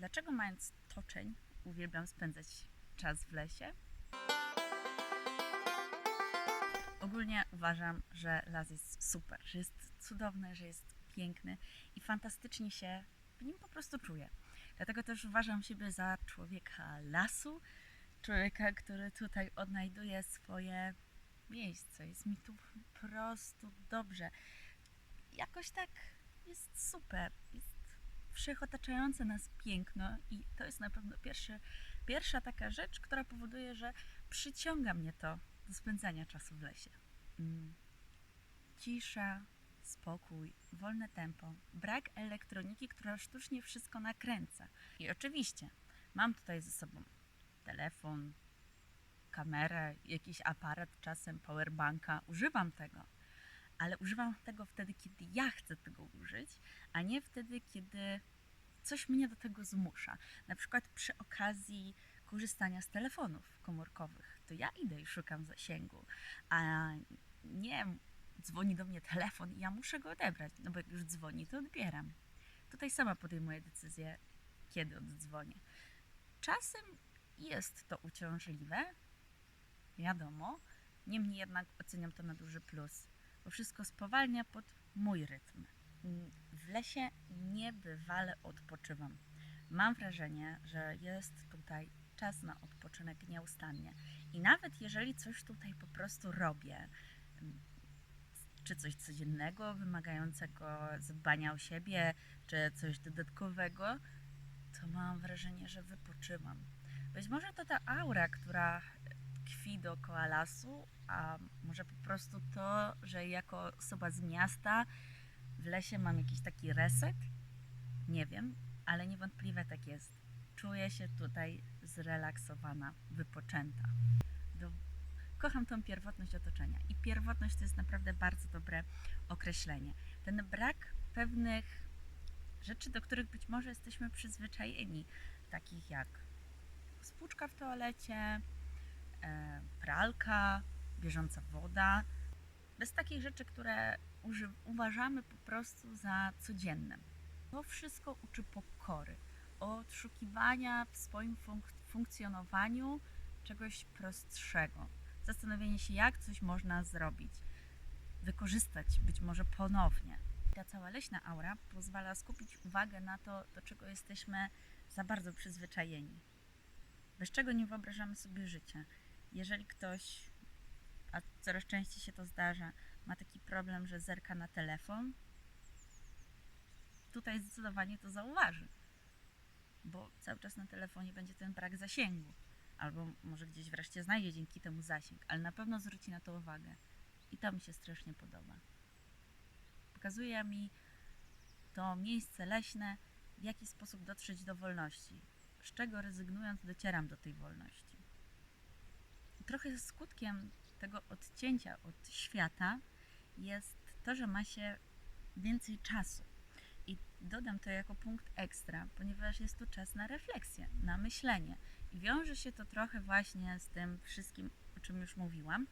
Dlaczego mając toczeń uwielbiam spędzać czas w lesie? Ogólnie uważam, że las jest super, że jest cudowny, że jest piękny i fantastycznie się w nim po prostu czuję. Dlatego też uważam siebie za człowieka lasu, człowieka, który tutaj odnajduje swoje miejsce. Jest mi tu po prostu dobrze. Jakoś tak jest super. Jest wszechotaczające nas piękno i to jest na pewno pierwszy, pierwsza taka rzecz, która powoduje, że przyciąga mnie to do spędzania czasu w lesie. Mm. Cisza, spokój, wolne tempo, brak elektroniki, która sztucznie wszystko nakręca. I oczywiście mam tutaj ze sobą telefon, kamerę, jakiś aparat, czasem powerbanka. Używam tego, ale używam tego wtedy, kiedy ja chcę tego użyć, a nie wtedy, kiedy coś mnie do tego zmusza. Na przykład przy okazji korzystania z telefonów komórkowych, to ja idę i szukam zasięgu, a nie dzwoni do mnie telefon i ja muszę go odebrać, no bo jak już dzwoni, to odbieram. Tutaj sama podejmuję decyzję, kiedy oddzwonię. Czasem jest to uciążliwe, wiadomo, niemniej jednak oceniam to na duży plus, wszystko spowalnia pod mój rytm. W lesie niebywale odpoczywam. Mam wrażenie, że jest tutaj czas na odpoczynek nieustannie. I nawet jeżeli coś tutaj po prostu robię, czy coś codziennego, wymagającego zadbania o siebie, czy coś dodatkowego, to mam wrażenie, że wypoczywam. Być może to ta aura, która tkwi dookoła lasu, a może po prostu to, że jako osoba z miasta w lesie mam jakiś taki reset? Nie wiem, ale niewątpliwie tak jest. Czuję się tutaj zrelaksowana, wypoczęta. Do... Kocham tą pierwotność otoczenia i pierwotność to jest naprawdę bardzo dobre określenie. Ten brak pewnych rzeczy, do których być może jesteśmy przyzwyczajeni, takich jak spłuczka w toalecie, pralka, bieżąca woda. Bez takich rzeczy, które uważamy po prostu za codzienne. To wszystko uczy pokory, odszukiwania w swoim funk- funkcjonowaniu czegoś prostszego. Zastanowienie się, jak coś można zrobić, wykorzystać być może ponownie. Ta cała leśna aura pozwala skupić uwagę na to, do czego jesteśmy za bardzo przyzwyczajeni. Bez czego nie wyobrażamy sobie życia. Jeżeli ktoś, a coraz częściej się to zdarza, ma taki problem, że zerka na telefon, tutaj zdecydowanie to zauważy. Bo cały czas na telefonie będzie ten brak zasięgu. Albo może gdzieś wreszcie znajdzie dzięki temu zasięg, ale na pewno zwróci na to uwagę. I to mi się strasznie podoba. Pokazuje mi to miejsce leśne, w jaki sposób dotrzeć do wolności, z czego rezygnując docieram do tej wolności. Trochę skutkiem tego odcięcia od świata jest to, że ma się więcej czasu. I dodam to jako punkt ekstra, ponieważ jest to czas na refleksję, na myślenie. I wiąże się to trochę właśnie z tym wszystkim, o czym już mówiłam.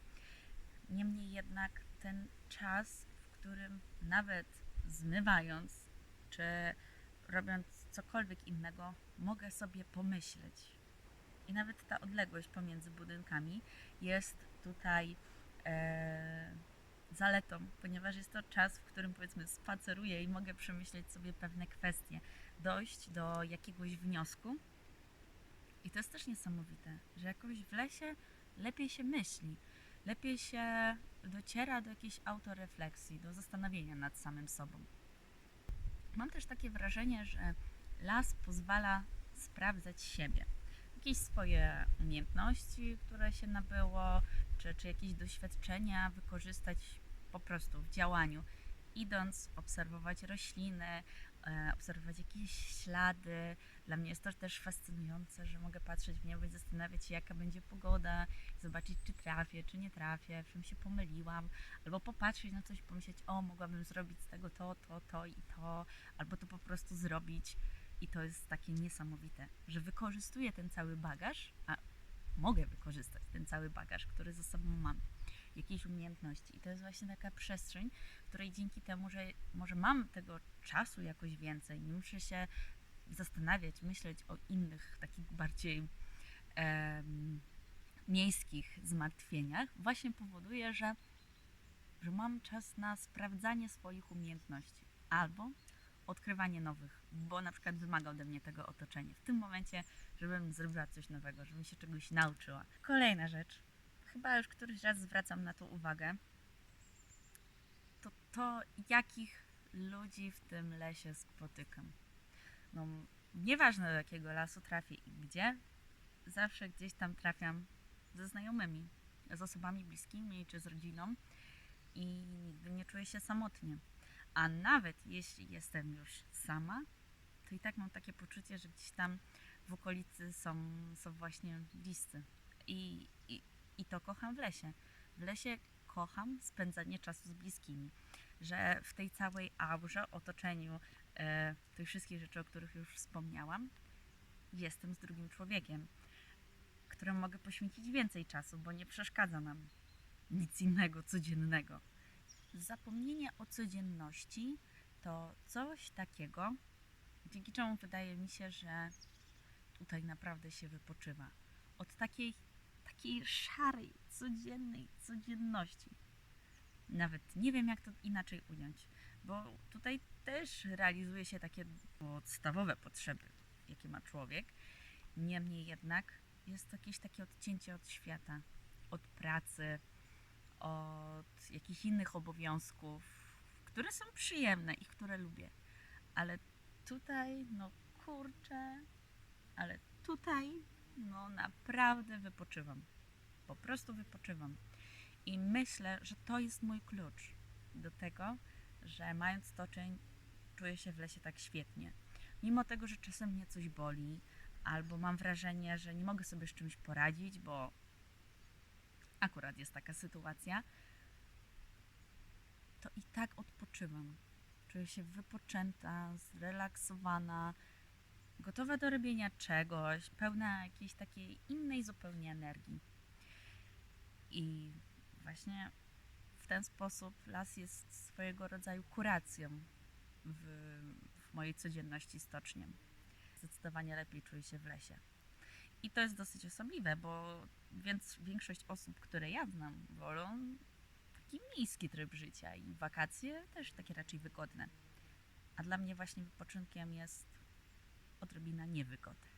Niemniej jednak ten czas, w którym nawet zmywając, czy robiąc cokolwiek innego, mogę sobie pomyśleć. I nawet ta odległość pomiędzy budynkami jest tutaj e, zaletą, ponieważ jest to czas, w którym powiedzmy spaceruję i mogę przemyśleć sobie pewne kwestie, dojść do jakiegoś wniosku. I to jest też niesamowite, że jakoś w lesie lepiej się myśli, lepiej się dociera do jakiejś autorefleksji, do zastanowienia nad samym sobą. Mam też takie wrażenie, że las pozwala sprawdzać siebie. Jakieś swoje umiejętności, które się nabyło, czy, czy jakieś doświadczenia wykorzystać po prostu w działaniu. Idąc, obserwować rośliny, e, obserwować jakieś ślady. Dla mnie jest to też fascynujące, że mogę patrzeć w niebo i zastanawiać się, jaka będzie pogoda, zobaczyć, czy trafię, czy nie trafię, w czym się pomyliłam, albo popatrzeć na coś i pomyśleć, o, mogłabym zrobić z tego to, to, to i to, albo to po prostu zrobić. I to jest takie niesamowite, że wykorzystuję ten cały bagaż, a mogę wykorzystać ten cały bagaż, który ze sobą mam, jakieś umiejętności. I to jest właśnie taka przestrzeń, której dzięki temu, że może mam tego czasu jakoś więcej, nie muszę się zastanawiać, myśleć o innych, takich bardziej miejskich zmartwieniach, właśnie powoduje, że, że mam czas na sprawdzanie swoich umiejętności albo odkrywanie nowych, bo na przykład wymaga ode mnie tego otoczenie. W tym momencie, żebym zrobiła coś nowego, żebym się czegoś nauczyła. Kolejna rzecz, chyba już któryś raz zwracam na to uwagę, to to, jakich ludzi w tym lesie spotykam. No, nieważne do jakiego lasu trafię i gdzie, zawsze gdzieś tam trafiam ze znajomymi, z osobami bliskimi czy z rodziną i nigdy nie czuję się samotnie. A nawet jeśli jestem już sama, to i tak mam takie poczucie, że gdzieś tam w okolicy są, są właśnie bliscy. I, i, I to kocham w lesie. W lesie kocham spędzanie czasu z bliskimi. Że w tej całej aurze, otoczeniu e, tych wszystkich rzeczy, o których już wspomniałam, jestem z drugim człowiekiem, któremu mogę poświęcić więcej czasu, bo nie przeszkadza nam nic innego codziennego. Zapomnienie o codzienności to coś takiego, dzięki czemu wydaje mi się, że tutaj naprawdę się wypoczywa. Od takiej, takiej szarej, codziennej codzienności. Nawet nie wiem, jak to inaczej ująć, bo tutaj też realizuje się takie podstawowe potrzeby, jakie ma człowiek. Niemniej jednak jest to jakieś takie odcięcie od świata, od pracy, od jakichś innych obowiązków, które są przyjemne i które lubię. Ale tutaj, no kurczę, ale tutaj, no naprawdę wypoczywam. Po prostu wypoczywam. I myślę, że to jest mój klucz do tego, że mając toczeń, czuję się w lesie tak świetnie. Mimo tego, że czasem mnie coś boli, albo mam wrażenie, że nie mogę sobie z czymś poradzić, bo akurat jest taka sytuacja, to i tak odpoczywam. Czuję się wypoczęta, zrelaksowana, gotowa do robienia czegoś, pełna jakiejś takiej innej zupełnie energii. I właśnie w ten sposób las jest swojego rodzaju kuracją w, w mojej codzienności stoczniem. Zdecydowanie lepiej czuję się w lesie. I to jest dosyć osobliwe, bo więc większość osób, które ja znam, wolą taki miejski tryb życia i wakacje też takie raczej wygodne. A dla mnie właśnie wypoczynkiem jest odrobina niewygody.